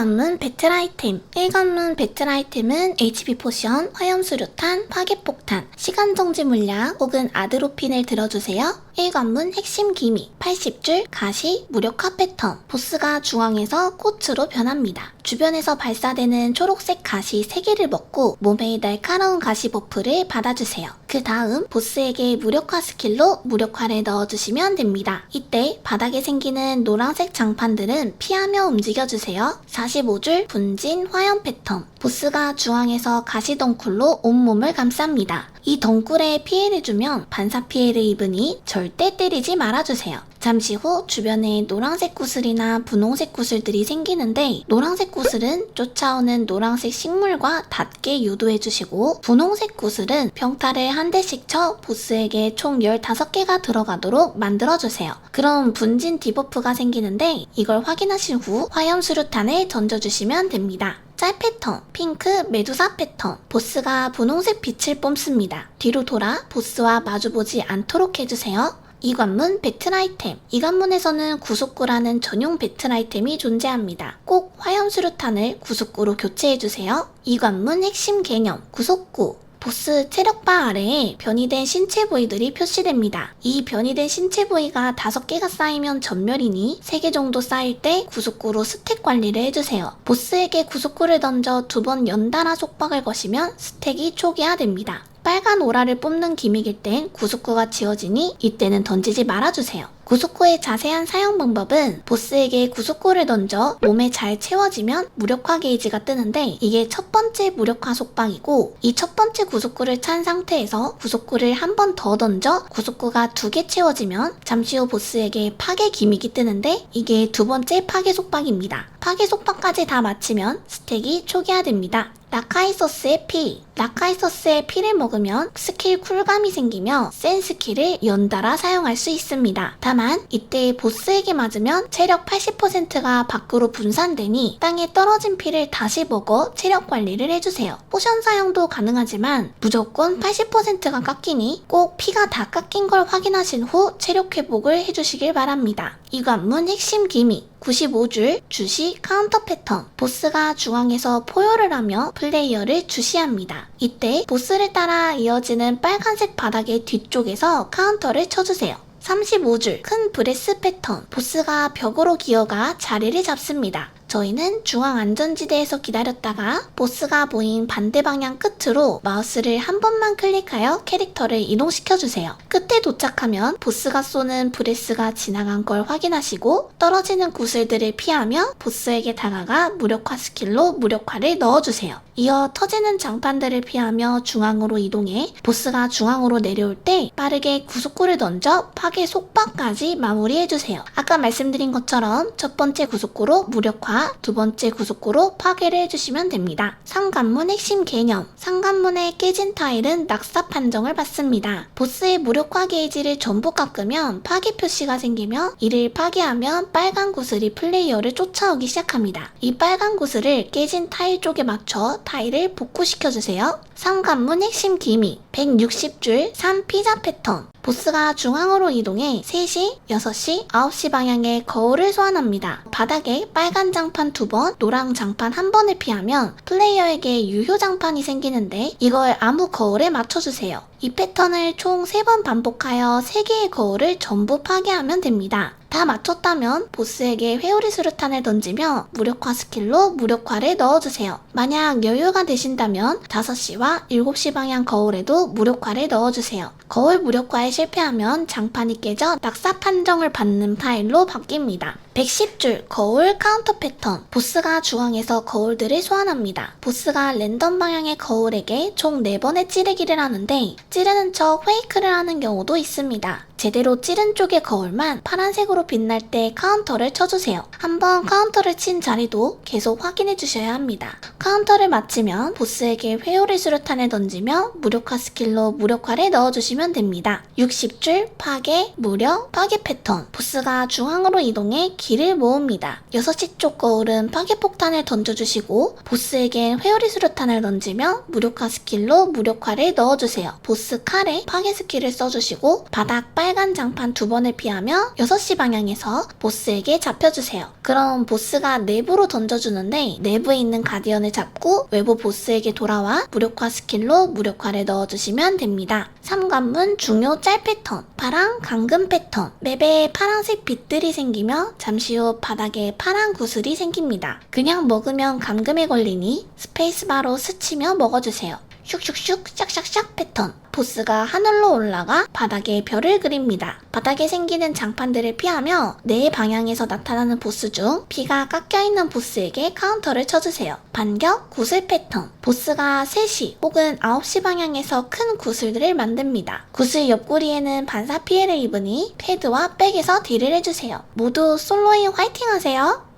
1관문 배틀 아이템 1관문 배틀 아이템은 HP 포션, 화염 수류탄, 파괴폭탄, 시간정지 물약 혹은 아드로핀을 들어주세요. 1관문 핵심 기미 80줄 가시 무력화 패턴 보스가 중앙에서 꽃으로 변합니다. 주변에서 발사되는 초록색 가시 3개를 먹고 몸에 날카로운 가시 버프를 받아주세요. 그 다음 보스에게 무력화 스킬로 무력화를 넣어주시면 됩니다. 이때 바닥에 생기는 노란색 장판들은 피하며 움직여주세요. 45줄 분진 화염 패턴 보스가 중앙에서 가시 덩쿨로 온몸을 감쌉니다. 이 덩굴에 피해를 주면 반사 피해를 입으니 절대 때리지 말아주세요. 잠시 후 주변에 노란색 구슬이나 분홍색 구슬들이 생기는데 노란색 구슬은 쫓아오는 노란색 식물과 닿게 유도해주시고 분홍색 구슬은 평타를 한 대씩 쳐 보스에게 총 15개가 들어가도록 만들어주세요. 그럼 분진 디버프가 생기는데 이걸 확인하신 후 화염 수류탄을 던져주시면 됩니다. 짤 패턴, 핑크, 메두사 패턴. 보스가 분홍색 빛을 뿜습니다. 뒤로 돌아 보스와 마주보지 않도록 해주세요. 이 관문 배틀 아이템. 이 관문에서는 구속구라는 전용 배틀 아이템이 존재합니다. 꼭 화염 수류탄을 구속구로 교체해주세요. 이 관문 핵심 개념, 구속구. 보스 체력바 아래에 변이된 신체 부위들이 표시됩니다. 이 변이된 신체 부위가 5개가 쌓이면 전멸이니 3개 정도 쌓일 때 구속구로 스택 관리를 해주세요. 보스에게 구속구를 던져 두 번 연달아 속박을 거시면 스택이 초기화됩니다. 빨간 오라를 뽑는 기믹일 땐 구속구가 지워지니 이때는 던지지 말아주세요. 구속구의 자세한 사용 방법은 보스에게 구속구를 던져 몸에 잘 채워지면 무력화 게이지가 뜨는데 이게 첫 번째 무력화 속박이고 이 첫 번째 구속구를 찬 상태에서 구속구를 한 번 더 던져 구속구가 두 개 채워지면 잠시 후 보스에게 파괴 기믹이 뜨는데 이게 두 번째 파괴 속박입니다. 파괴 속박까지 다 마치면 스택이 초기화됩니다. 라카이 소스의 피. 라카이소스의 피를 먹으면 스킬 쿨감이 생기며 센 스킬을 연달아 사용할 수 있습니다. 다만 이때 보스에게 맞으면 체력 80%가 밖으로 분산되니 땅에 떨어진 피를 다시 먹어 체력 관리를 해주세요. 포션 사용도 가능하지만 무조건 80%가 깎이니 꼭 피가 다 깎인 걸 확인하신 후 체력 회복을 해주시길 바랍니다. 이 관문 핵심 기미 95줄 주시 카운터 패턴 보스가 중앙에서 포효를 하며 플레이어를 주시합니다. 이때 보스를 따라 이어지는 빨간색 바닥의 뒤쪽에서 카운터를 쳐주세요. 35줄 큰 브레스 패턴 보스가 벽으로 기어가 자리를 잡습니다. 저희는 중앙 안전지대에서 기다렸다가 보스가 보인 반대 방향 끝으로 마우스를 한 번만 클릭하여 캐릭터를 이동시켜주세요. 끝에 도착하면 보스가 쏘는 브레스가 지나간 걸 확인하시고 떨어지는 구슬들을 피하며 보스에게 다가가 무력화 스킬로 무력화를 넣어주세요. 이어 터지는 장판들을 피하며 중앙으로 이동해 보스가 중앙으로 내려올 때 빠르게 구속구를 던져 파괴 속박까지 마무리해주세요. 아까 말씀드린 것처럼 첫 번째 구속구로 무력화, 두 번째 구속구로 파괴를 해주시면 됩니다. 상관문 핵심 개념 상관문에 깨진 타일은 낙사 판정을 받습니다. 보스의 무력화 게이지를 전부 깎으면 파괴 표시가 생기며 이를 파괴하면 빨간 구슬이 플레이어를 쫓아오기 시작합니다. 이 빨간 구슬을 깨진 타일 쪽에 맞춰 타일을 복구시켜주세요. 상관문 핵심 기미 160줄 3 피자 패턴 보스가 중앙으로 이동해 3시, 6시, 9시 방향의 거울을 소환합니다. 바닥에 빨간 장판 2번, 노랑 장판 1번을 피하면 플레이어에게 유효 장판이 생기는데 이걸 아무 거울에 맞춰주세요. 이 패턴을 총 3번 반복하여 3개의 거울을 전부 파괴하면 됩니다. 다 맞췄다면 보스에게 회오리 수류탄을 던지며 무력화 스킬로 무력화를 넣어주세요. 만약 여유가 되신다면 5시와 7시 방향 거울에도 무력화를 넣어주세요. 거울 무력화에 실패하면 장판이 깨져 낙사 판정을 받는 타일로 바뀝니다. 110줄 거울 카운터 패턴 보스가 중앙에서 거울들을 소환합니다. 보스가 랜덤 방향의 거울에게 총 4번의 찌르기를 하는데 찌르는 척 페이크를 하는 경우도 있습니다. 제대로 찌른 쪽의 거울만 파란색으로 빛날 때 카운터를 쳐주세요. 한번 카운터를 친 자리도 계속 확인해 주셔야 합니다. 카운터를 마치면 보스에게 회오리 수류탄을 던지며 무력화 스킬로 무력화를 넣어주시면 됩니다. 60줄 파괴, 무력, 파괴 패턴 보스가 중앙으로 이동해 길을 모읍니다. 6시 쪽 거울은 파괴 폭탄을 던져주시고 보스에겐 회오리 수류탄을 던지며 무력화 스킬로 무력화를 넣어주세요. 보스 칼에 파괴 스킬을 써주시고 바닥 빨 빨간 장판 두 번을 피하며 6시 방향에서 보스에게 잡혀주세요. 그럼 보스가 내부로 던져주는데 내부에 있는 가디언을 잡고 외부 보스에게 돌아와 무력화 스킬로 무력화를 넣어주시면 됩니다. 3관문 중요 짤 패턴, 파랑 강금 패턴, 맵에 파란색 빛들이 생기며 잠시 후 바닥에 파란 구슬이 생깁니다. 그냥 먹으면 감금에 걸리니 스페이스바로 스치며 먹어주세요. 슉슉슉 샥샥샥 패턴. 보스가 하늘로 올라가 바닥에 별을 그립니다. 바닥에 생기는 장판들을 피하며 네 방향에서 나타나는 보스 중 피가 깎여있는 보스에게 카운터를 쳐주세요. 반격 구슬 패턴. 보스가 3시 혹은 9시 방향에서 큰 구슬들을 만듭니다. 구슬 옆구리에는 반사 피해를 입으니 패드와 백에서 딜을 해주세요. 모두 솔로인 화이팅 하세요.